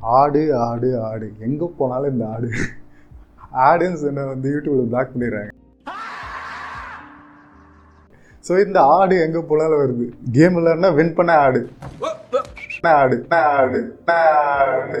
ஆடு ஆடு ஆடு. எங்கே போனாலும் இந்த ஆடு. ஆடுன்னு சொன்ன வந்து யூடியூப்பில் பிளாக் பண்ணிடுறாங்க. ஸோ இந்த ஆடு எங்கே போனாலும் வருது. கேம் இல்லைன்னா வின் பண்ண ஆடு. ஆடு ஆடு ஆடு.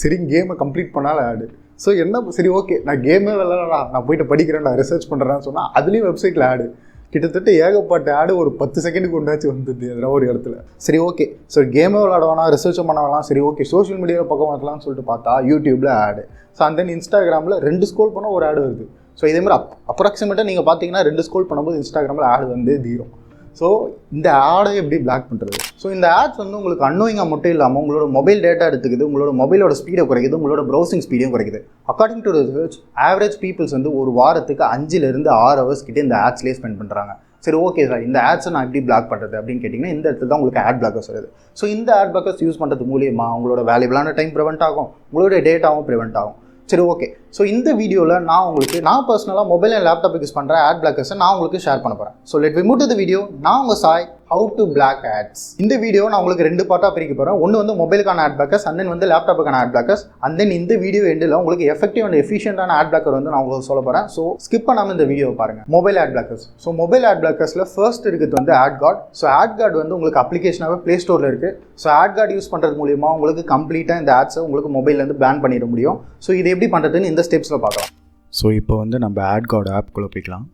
சரி கேமை கம்ப்ளீட் பண்ணாலும் ஆடு. ஸோ என்ன சரி ஓகே நான் கேமே விளாடலாம் நான் போயிட்டு படிக்கிறேன் நான் ரிசர்ச் பண்ணுறேன்னு சொன்னால் அதுலேயும் வெப்சைட்டில் ஆடு. கிட்டத்தட்ட ஏகப்பட்ட ஆடு ஒரு பத்து செகண்டுக்கு உண்டாச்சு வந்தது எதனா ஒரு இடத்துல. சரி ஓகே ஸோ கேமே விளாட வேணாம் ரிசர்ச்சும் பண்ண வேணாம் சரி ஓகே சோஷியல் மீடியாவில் பக்கம் வரலாம்னு சொல்லிட்டு பார்த்தா யூடியூப்பில் ஆடு. ஸோ அண்ட் தென் இன்ஸ்டாகிராமில் ரெண்டு ஸ்கோல் பண்ணால் ஒரு ஆடு வருது. ஸோ இதே மாதிரி அப் அப்ராக்சிமேட்டாக நீங்கள் பார்த்தீங்கன்னா ரெண்டு ஸ்கோல் பண்ணும்போது இன்ஸ்டாகிராமில் ஆடு வந்து தீரும். ஸோ இந்த ஆடை எப்படி பிளாக் பண்ணுறது ஸோ இந்த ஆட்ஸ் வந்து உங்களுக்கு அன்னோயிங்காக மட்டும் இல்லாமல் உங்களோட மொபைல் டேட்டா எடுத்துக்குது உங்களோட மொபைலோட ஸ்பீடை குறைக்குது உங்களோட ப்ரௌசிங் ஸ்பீடையும் குறைக்குது. According to research average peoples வந்து ஒரு வாரத்துக்கு அஞ்சுலேருந்து ஆறு ஹவர்ஸ் கிட்டே இந்த ஆட்ஸ்லேயே ஸ்பெண்ட் பண்ணுறாங்க சரி ஓகே சார் இந்த ஆட்ஸை நான் எப்படி பிளாக் பண்ணுறது அப்படின்னு கேட்டிங்கன்னா இந்த இடத்துல தான் உங்களுக்கு ஆட் பிளாக்கர்ஸ் வருது. ஸோ இந்த ஆட் பிளாக்கர்ஸ் யூஸ் பண்ணுறது மூலியமாக உங்களோட வேல்யூபிளான டைம் ப்ரிவெண்ட் ஆகும் உங்களோட டேட்டாவும் ப்ரிவெண்ட் ஆகும். சரி ஓகே ஸோ இந்த வீடியோவில் நான் உங்களுக்கு நான் பர்சனலாக மொபைல் அண்ட் லேப்டாப் யூஸ் பண்ணுற ஆட் பிளாக்கர்ஸை நான் உங்களுக்கு ஷேர் பண்ண போகிறேன் so let we move the video நான் உங்கள் Sai. How to block ads இந்த வீடியோ நான் உங்களுக்கு ரெண்டு பார்ட்டாக பிரிக்க போகிறேன் ஒன்று வந்து மொபைலுக்கான ஆட் பிளாக்கர்ஸ் அண்ட் தென் வந்து லேப்டாப்புக்கான ஆட் பிளாக்கர்ஸ் அண்ட் தென் இந்த வீடியோ எண்டில் உங்களுக்கு எஃபெக்டிவ் அண்ட் எஃபிஷியன்டான ஆட் பிளாக்கர் வந்து நான் உங்களுக்கு சொல்ல போகிறேன் ஸோ ஸ்கிப் பண்ணாமல் இந்த வீடியோ பாருங்கள் mobile ad blockers so mobile ad பிளாக்கர்ஸில் first இருக்கிறது வந்து AdGuard so AdGuard வந்து உங்களுக்கு அப்ளிகேஷனாகவே ப்ளே ஸ்டோரில் இருக்குது ஸோ ஆட் கார்டு யூஸ் பண்ணுறது மூலியமாக உங்களுக்கு கம்ப்ளீட்டாக இந்த ஆட்ஸை உங்களுக்கு மொபைல்லேருந்து பேன் பண்ணிட முடியும். ஸோ இது எப்படி பண்ணுறதுன்னு இந்த ஸ்டெப்ஸில் பார்க்கலாம். ஸோ இப்போ வந்து நம்ம ஆட் கார்டு ஆப்குள்ளே போய்க்கலாம்.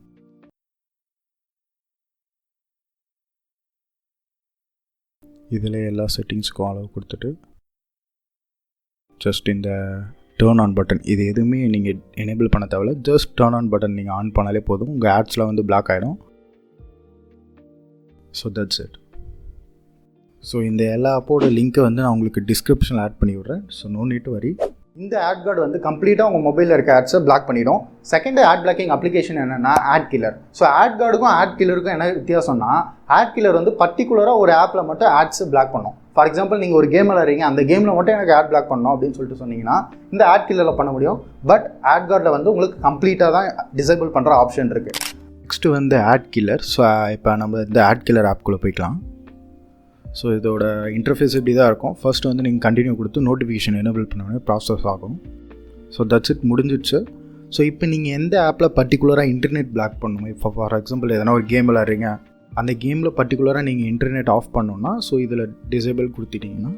இதில் எல்லா செட்டிங்ஸ்க்கும் அளவு கொடுத்துட்டு ஜஸ்ட் இந்த டேர்ன் ஆன் பட்டன் இது எதுவுமே நீங்கள் எனேபிள் பண்ண தேவையில்ல. ஜஸ்ட் டேர்ன் ஆன் பட்டன் நீங்கள் ஆன் பண்ணாலே போதும். உங்கள் ஆட்ஸில் வந்து பிளாக் ஆகிடும் ஸோ தட்ஸ் இட் ஸோ இந்த எல்லா அப்போட லிங்க்கை வந்து நான் உங்களுக்கு டிஸ்கிரிப்ஷனில் ஆட் பண்ணி விட்றேன். ஸோ நோ நீட் வரி இந்த ஆட் கார்டு வந்து கம்ப்ளீட்டாக உங்கள் மொபைலில் இருக்க ஆட்ஸை பிளாக் பண்ணிடும். செகண்ட் ஆட் பிளாக்கிங் அப்ளிகேஷன் என்னென்னா ஆட் கில்லர் ஸோ ஆட் கார்டுக்கும் ஆட் கில்லருக்கும் என்ன வித்தியாசம்னா ஆட் கில்லர் வந்து பர்டிகுலராக ஒரு ஆப்பில் மட்டும் ஆட்ஸை பிளாக் பண்ணும். ஃபார் எக்ஸாம்பிள் நீங்கள் ஒரு கேம் விளாட்றீங்க அந்த கேமில் மட்டும் எனக்கு ஆட் பிளாக் பண்ணணும் அப்படின்னு சொல்லிட்டு சொன்னீங்கன்னா இந்த ஆட் கில்லரில் பண்ண முடியும். பட் ஆட் கார்டில் வந்து உங்களுக்கு கம்ப்ளீட்டாக தான் டிசேபிள் பண்ணுற ஆப்ஷன் இருக்குது நெக்ஸ்ட்டு வந்து ஆட் கில்லர் ஸோ இப்போ நம்ம இந்த ஆட் கில்லர் ஆப்குள்ளே போய்க்கலாம். ஸோ இதோட இன்டர்ஃபேஸ் இப்படி தான் இருக்கும். ஃபர்ஸ்ட் வந்து நீங்கள் கண்டினியூ கொடுத்து நோட்டிஃபிகேஷன் எனேபிள் பண்ண ப்ராசஸ் ஆகும். ஸோ தட்ஸ் இட் முடிஞ்சிடுச்சு. ஸோ இப்போ நீங்கள் எந்த ஆப்பில் பர்டிகுலராக இன்டர்நெட் பிளாக் பண்ணணும்? இப்போ ஃபார் எக்ஸாம்பிள் எதனா ஒரு கேம் விளாட்றீங்க அந்த கேமில் பர்டிகுலராக நீங்கள் இன்டர்நெட் ஆஃப் பண்ணணும்னா ஸோ இதில் டிசேபிள் கொடுத்துட்டிங்கன்னா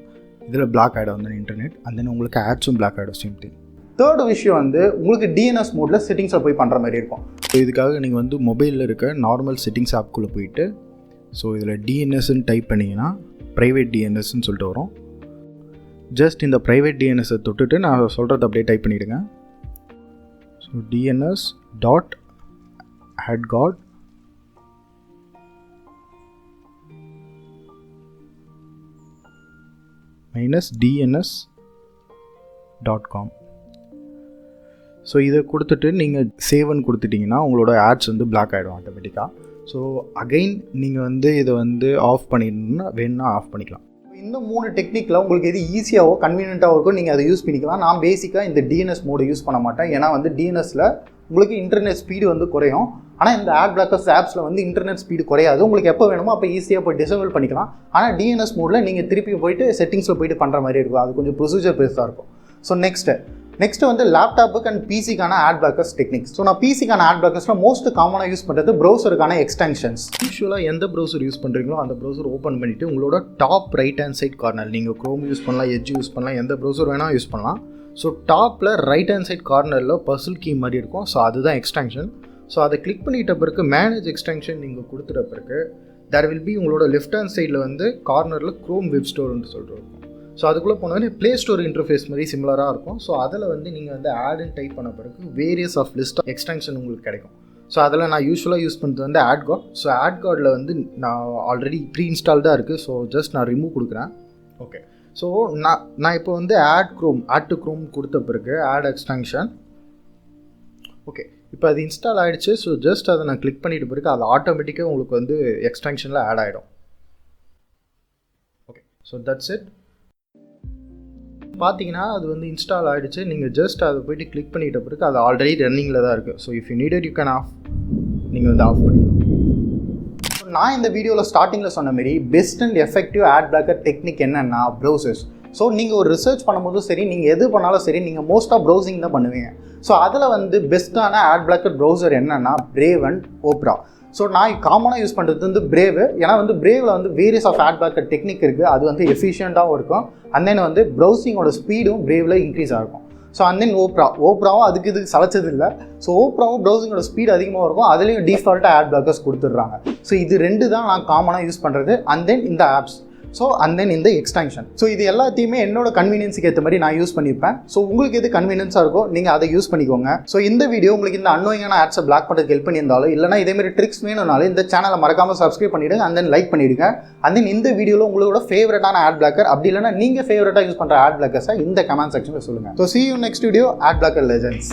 இதில் பிளாக் ஆகிடும் அந்த இன்டர்நெட் அண்ட் தென் உங்களுக்கு ஆட்ஸும் பிளாக் ஆகிடும் சேம் திங் தேர்ட் விஷயம் வந்து உங்களுக்கு டிஎன்எஸ் மோடில் செட்டிங்ஸில் போய் பண்ணுற மாதிரி இருக்கும். ஸோ இதுக்காக நீங்கள் வந்து மொபைலில் இருக்க நார்மல் செட்டிங்ஸ் ஆப்குள்ளே போயிட்டு ஸோ இதில் டிஎன்எஸ்ன்னு டைப் பண்ணிங்கன்னா ப்ரைவேட் டிஎன்எஸ்ன்னு சொல்லிட்டு வரும். ஜஸ்ட் இந்த ப்ரைவேட் டிஎன்எஸை தொட்டுட்டு நான் சொல்கிறத அப்படியே டைப் பண்ணிவிடுங்க so DNS dot AdGuard minus DNS dot com so இதை கொடுத்துட்டு நீங்கள் சேவன் கொடுத்துட்டிங்கன்னா உங்களோட ஆட்ஸ் வந்து பிளாக் ஆகிடும் ஆட்டோமேட்டிக்காக ஸோ அகைன் நீங்கள் வந்து இதை வந்து ஆஃப் பண்ணிடணும்னா வேணும்னா ஆஃப் பண்ணிக்கலாம். இந்த மூணு டெக்னிக்கில் உங்களுக்கு எது ஈஸியாகவோ கன்வீனியண்ட்டாக இருக்கோ நீங்கள் அதை யூஸ் பண்ணிக்கலாம். நான் பேசிக்காக இந்த டிஎன்எஸ் மோடை யூஸ் பண்ண மாட்டேன். ஏன்னா வந்து டிஎன்எஸில் உங்களுக்கு இன்டர்நெட் ஸ்பீடு வந்து குறையும். ஆனால் இந்த ஆட் பிளாக்கர்ஸ் ஆப்ஸில் வந்து இன்டர்நெட் ஸ்பீடு குறையாது. உங்களுக்கு எப்போ வேணுமோ அப்போ ஈஸியாக போய் டிசபிள் பண்ணிக்கலாம். ஆனால் டிஎன்எஸ் மோடில் நீங்கள் திருப்பி போயிட்டு செட்டிங்ஸில் போயிட்டு பண்ணுற மாதிரி இருக்கும். அது கொஞ்சம் ப்ரொசீஜர் பெருசாக இருக்கும். ஸோ நெக்ஸ்ட்டு நெக்ஸ்ட் வந்து லேப்டாப்புக்கு அண்ட் பிசிக்கான ஆட் பிளாக்கர்ஸ் டெக்னிக்ஸ் ஸோ நான் பிசிக்கான ஆட் பிளாக்கர்ஸில் மோஸ்ட் காமனாக யூஸ் பண்ணுறது ப்ரௌசருக்கான எக்ஸ்டென்ஷன்ஸ் யூஸ்வலாக எந்த ப்ரௌசர் யூஸ் பண்ணுறீங்களோ அந்த ப்ரௌசர் ஓப்பன் பண்ணிவிட்டு உங்களோட top right hand side corner நீங்கள் க்ரோம் யூஸ் பண்ணலாம் எஜ் யூஸ் பண்ணலாம் எந்த ப்ரௌசர் வேணால் யூஸ் பண்ணலாம். ஸோ டாப்பில் ரைட் ஹேண்ட் சைட் கார்னரில் பர்சல் கீ மாதிரி இருக்கும். ஸோ அதுதான் எக்ஸ்டென்ஷன் ஸோ அதை கிளிக் பண்ணிட்ட பிறகு மேனேஜ் எக்ஸ்டென்ஷன் நீங்கள் கொடுத்துட்ட பிறகு தேர் வில் பி உங்களோட லெஃப்ட் ஹேண்ட் சைடில் வந்து கார்னரில் க்ரோம் வெப் ஸ்டோர்னு சொல்கிறோம் ஸோ அதுக்குள்ளே போனோடனே ப்ளே ஸ்டோர் இன்டர்ஃபேஸ் மாதிரி சிமிலராக இருக்கும். ஸோ அதில் வந்து நீங்கள் வந்து ஆடுன்னு டைப் பண்ண பிறகு வேரியஸ் ஆஃப் லிஸ்ட் எக்ஸ்டென்ஷன் உங்களுக்கு கிடைக்கும். ஸோ அதில் நான் யூஸ்வலாக யூஸ் பண்ணுறது வந்து ஆட் கார்ட் ஸோ ஆட் கார்டில் வந்து நான் ஆல்ரெடி ப்ரீ இன்ஸ்டால்டாக இருக்குது ஸோ ஜஸ்ட் நான் ரிமூவ் கொடுக்குறேன். ஓகே ஸோ நான் நான் இப்போ வந்து add Chrome add to Chrome கொடுத்த பிறகு ஆட் எக்ஸ்டென்ஷன் ஓகே இப்போ அது இன்ஸ்டால் ஆகிடுச்சு ஸோ ஜஸ்ட் அதை நான் கிளிக் பண்ணிட்டு பிறகு அது ஆட்டோமேட்டிக்காக உங்களுக்கு வந்து எக்ஸ்டென்ஷனில் ஆட் ஆகிடும் ஓகே ஸோ தட்ஸ் இட் பார்த்தீங்கன்னா அது வந்து இன்ஸ்டால் ஆகிடுச்சு நீங்கள் ஜஸ்ட் அதை போய்ட்டு கிளிக் பண்ணிட்ட பிறகு அது ஆல்ரெடி ரன்னிங்கில் தான் இருக்குது so if you needed you can off நீங்கள் வந்து ஆஃப் பண்ணிக்கலாம். நான் இந்த வீடியோவில் ஸ்டார்டிங்கில் சொன்ன மாதிரி best and effective ad blocker technique என்னென்னா ப்ரௌசர்ஸ் ஸோ நீங்கள் ஒரு ரிசர்ச் பண்ணும்போதும் சரி நீங்கள் எது பண்ணாலும் சரி நீங்கள் மோஸ்ட்டாக ப்ரௌசிங் தான் பண்ணுவீங்க. ஸோ அதில் வந்து பெஸ்ட்டான ஆட் பிளாக்கர் ப்ரௌசர் என்னென்னா பிரேவ் அண்ட் ஓப்ரா ஸோ நான் காமனாக யூஸ் பண்ணுறது வந்து பிரேவ் ஏன்னா வந்து பிரேவில் வந்து various of ad blocker technique இருக்குது அது வந்து எஃபிஷியண்ட்டாகவும் இருக்கும். அண்ட் தென் வந்து ப்ரௌசிங்கோட ஸ்பீடும் பிரேவில் இன்க்ரீஸ் ஆகும் ஸோ அண்ட் தென் ஓப்ரா ஓப்ராவும் அதுக்கு இதுக்கு சளைச்சது இல்லை. ஸோ ஓப்ராவும் ப்ரௌசிங்கோட ஸ்பீட் அதிகமாக இருக்கும். அதுலேயும் டிஃபால்ட்டாக ஆட் பிளாக்கர்ஸ் கொடுத்துட்றாங்க. ஸோ இது ரெண்டு தான் நான் காமனாக யூஸ் பண்ணுறது அண்ட் தென் இந்த ஆப்ஸ் ஸோ அண்ட் தென் இந்த எக்ஸ்டென்ஷன் ஸோ இது எல்லாத்தையுமே என்னோட கன்வீனியன்ஸுக்கு ஏற்ற மாதிரி நான் யூஸ் பண்ணியிருப்பேன் ஸோ உங்களுக்கு எது கன்வீனியன்ஸாக இருக்கோ நீங்கள் அதை யூஸ் பண்ணிக்கோங்க. ஸோ இந்த வீடியோ உங்களுக்கு இந்த அன்னோயிங்கான ஆட்ஸை பிளாக் பண்ணுறதுக்கு ஹெல்ப் பண்ணியிருந்தாலும் இல்லைனா இதேமாதிரி ட்ரிக்ஸ் வேணும்னாலும் இந்த சேனலை மறக்காமல் சப்ஸ்கிரைப் பண்ணிவிடுங்க அண்ட் தென் லைக் பண்ணிவிடுங்க அண்ட் தென் இந்த வீடியோவில் உங்களோட ஃபேவரட்டான ஆட் பிளாக்கர் அப்படி இல்லைனா நீங்கள் ஃபேவரட்டாக யூஸ் பண்ணுற ஆட் பிளாக்கர்ஸை இந்த கமெண்ட் செக்ஷனில் சொல்லுங்கள் so see you next video ad blocker legends